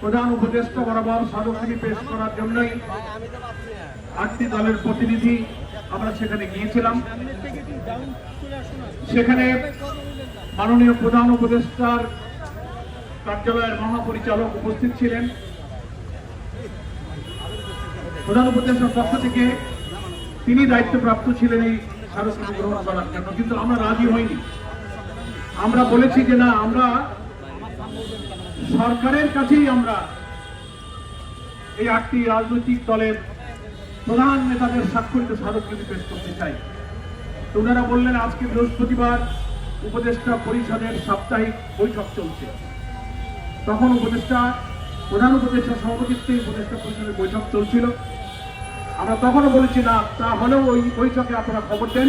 প্রধান উপদেষ্টা বরাবর স্মারকলিপি পেশ করার জন্যই আটটি দলের প্রতিনিধি আমরা সেখানে গিয়েছিলাম। সেখানে মাননীয় প্রধান উপদেষ্টার কার্যালয়ের মহাপরিচালক উপস্থিত ছিলেন। প্রধান উপদেষ্টার পক্ষ থেকে তিনি দায়িত্বপ্রাপ্ত ছিলেন এই স্মারকলিপি গ্রহণ করার জন্য, কিন্তু আমরা রাজি হইনি। আমরা বলেছি যে না, আমরা সরকারের কাছেই আমরা এই আটটি রাজনৈতিক দলের প্রধান নেতাদের স্বাক্ষরিত স্মারকলিপি পেশ করতে চাই। ওনারা বললেন, আজকে বৃহস্পতিবার উপদেষ্টা পরিষদের সাপ্তাহিক বৈঠক চলছে। তখন উপদেষ্টা, প্রধান উপদেষ্টা সভাপতিত্বে উপদেষ্টা পরিষদের বৈঠক চলছিল। আমরা তখনও বলেছি, না তা হলেও ওই বৈঠকে আপনারা খবর দেন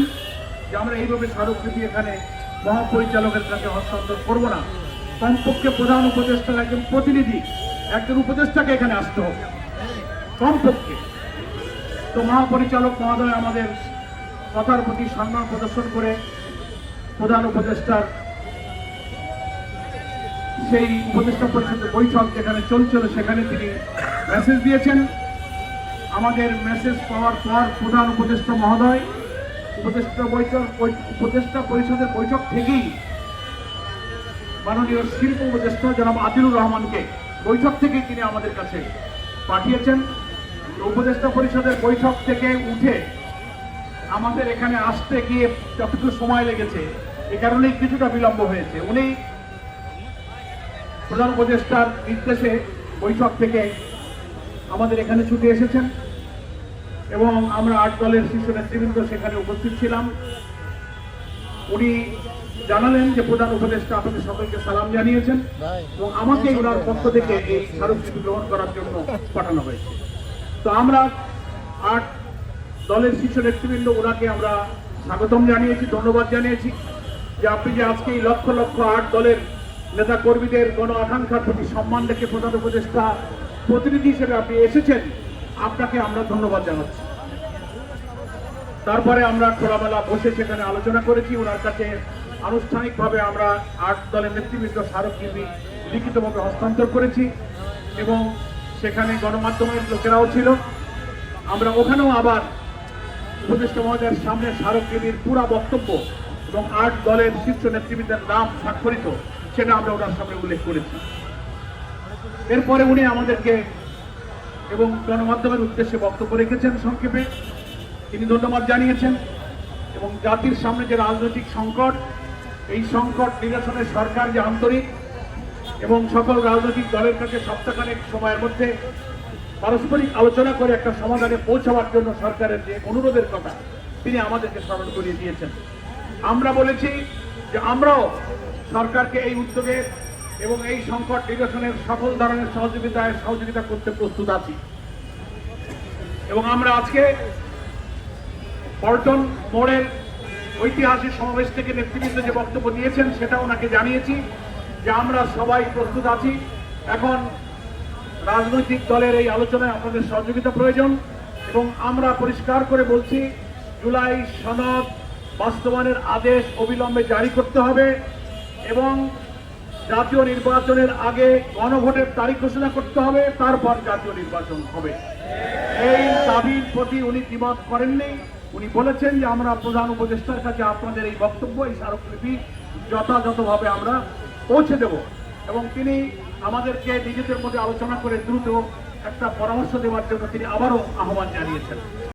যে আমরা এইভাবে স্মারকলিপি এখানে মহাপরিচালকের কাছে হস্তান্তর করব না। কমপক্ষে প্রধান উপদেষ্টার একজন প্রতিনিধি, একজন উপদেষ্টাকে এখানে আসতে হবে। কমপক্ষে। তো মহাপরিচালক মহোদয় আমাদের কথার প্রতি সম্মান প্রদর্শন করে প্রধান উপদেষ্টার সেই উপদেষ্টা পরিষদের বৈঠক যেখানে চলছিল, সেখানে তিনি মেসেজ দিয়েছেন। আমাদের মেসেজ পাওয়ার পর প্রধান উপদেষ্টা মহোদয়, উপদেষ্টা বৈঠক উপদেষ্টা পরিষদের বৈঠক থেকেই মাননীয় শিল্প উপদেষ্টা জনাব আদিলুর রহমানকে বৈঠক থেকে তিনি আমাদের কাছে পাঠিয়েছেন। উপদেষ্টা পরিষদের বৈঠক থেকে উঠে আমাদের এখানে আসতে গিয়ে যতটুকু সময় লেগেছে, এ কারণেই কিছুটা বিলম্ব হয়েছে। উনি প্রধান উপদেষ্টার নির্দেশে বৈঠক থেকে আমাদের এখানে ছুটে এসেছেন এবং আমরা আট দলের শীর্ষ নেতৃবৃন্দ সেখানে উপস্থিত ছিলাম। উনি জানালেন যে প্রধান উপদেষ্টা আপনাদের সকলকে সালাম জানিয়েছেন এবং আমাকে ওনার পক্ষ থেকে এই স্মারকলিপি গ্রহণ করার জন্য পাঠানো হয়েছে। তো আমরা আট দলের শীর্ষ নেতৃবৃন্দ ওনাকে আমরা স্বাগতম জানিয়েছি ধন্যবাদ জানিয়েছি যে আপনি যে আজকে এই লক্ষ লক্ষ আট দলের নেতা কর্মীদের গণ আকাঙ্ক্ষার প্রতি সম্মান রেখে প্রধান উপদেষ্টা প্রতিনিধি হিসেবে আপনি এসেছেন আপনাকে আমরা ধন্যবাদ জানাচ্ছি। তারপরে আমরা খোলামেলা বসে সেখানে আলোচনা করেছি ওনার কাছে আনুষ্ঠানিকভাবে আমরা আট দলের নেতৃবৃন্দ স্মারকলিপি লিখিতভাবে হস্তান্তর করেছি এবং সেখানে গণমাধ্যমের লোকেরাও ছিল। আমরা ওখানেও আবার উপদেষ্টা মহোদয়ের সামনে স্মারকলিপির পুরা বক্তব্য এবং আট দলের শীর্ষ নেতৃবৃন্দের নাম স্বাক্ষরিত, সেটা আমরা ওনার সামনে উল্লেখ করেছি। এরপরে উনি আমাদেরকে এবং গণমাধ্যমের উদ্দেশ্যে বক্তব্য রেখেছেন সংক্ষেপে। তিনি ধন্যবাদ জানিয়েছেন এবং জাতির সামনে যে রাজনৈতিক সংকট এই সংকট নিরসনে সরকার যে আন্তরিক এবং সকল রাজনৈতিক দলের কাছে সপ্তাহখানেক সময়ের মধ্যে পারস্পরিক আলোচনা করে একটা সমাধানে পৌঁছাবার জন্য সরকারের যে অনুরোধের কথা, তিনি আমাদেরকে স্মরণ করিয়ে দিয়েছেন। আমরা বলেছি যে আমরাও সরকারকে এই উদ্যোগে এবং এই সংকট নিরসনের সকল ধরনের সহযোগিতায় সহযোগিতা করতে প্রস্তুত আছি। এবং আমরা আজকে পল্টন মোড়ের ঐতিহাসিক সমাবেশ থেকে নেতৃবৃন্দ যে বক্তব্য দিয়েছেন সেটা ওনাকে জানিয়েছি যে আমরা সবাই প্রস্তুত আছি। এখন রাজনৈতিক দলের এই আলোচনায় আপনাদের সহযোগিতা প্রয়োজন এবং আমরা পরিষ্কার করে বলছি, জুলাই সনদ বাস্তবায়নের আদেশ অবিলম্বে জারি করতে হবে এবং জাতীয় নির্বাচনের আগে গণভোটের তারিখ ঘোষণা করতে হবে, তারপর জাতীয় নির্বাচন হবে। এই দাবির প্রতি উনি দ্বিমত করেননি। উনি বলেছেন যে আমরা প্রধান উপদেষ্টার কাছে আপনাদের এই বক্তব্য, এই স্মারকলিপি যথাযথভাবে আমরা পৌঁছে দেব। এবং তিনি আমাদেরকে নিজেদের মধ্যে আলোচনা করে দ্রুত একটা পরামর্শ দেওয়ার জন্য তিনি আবারও আহ্বান জানিয়েছেন।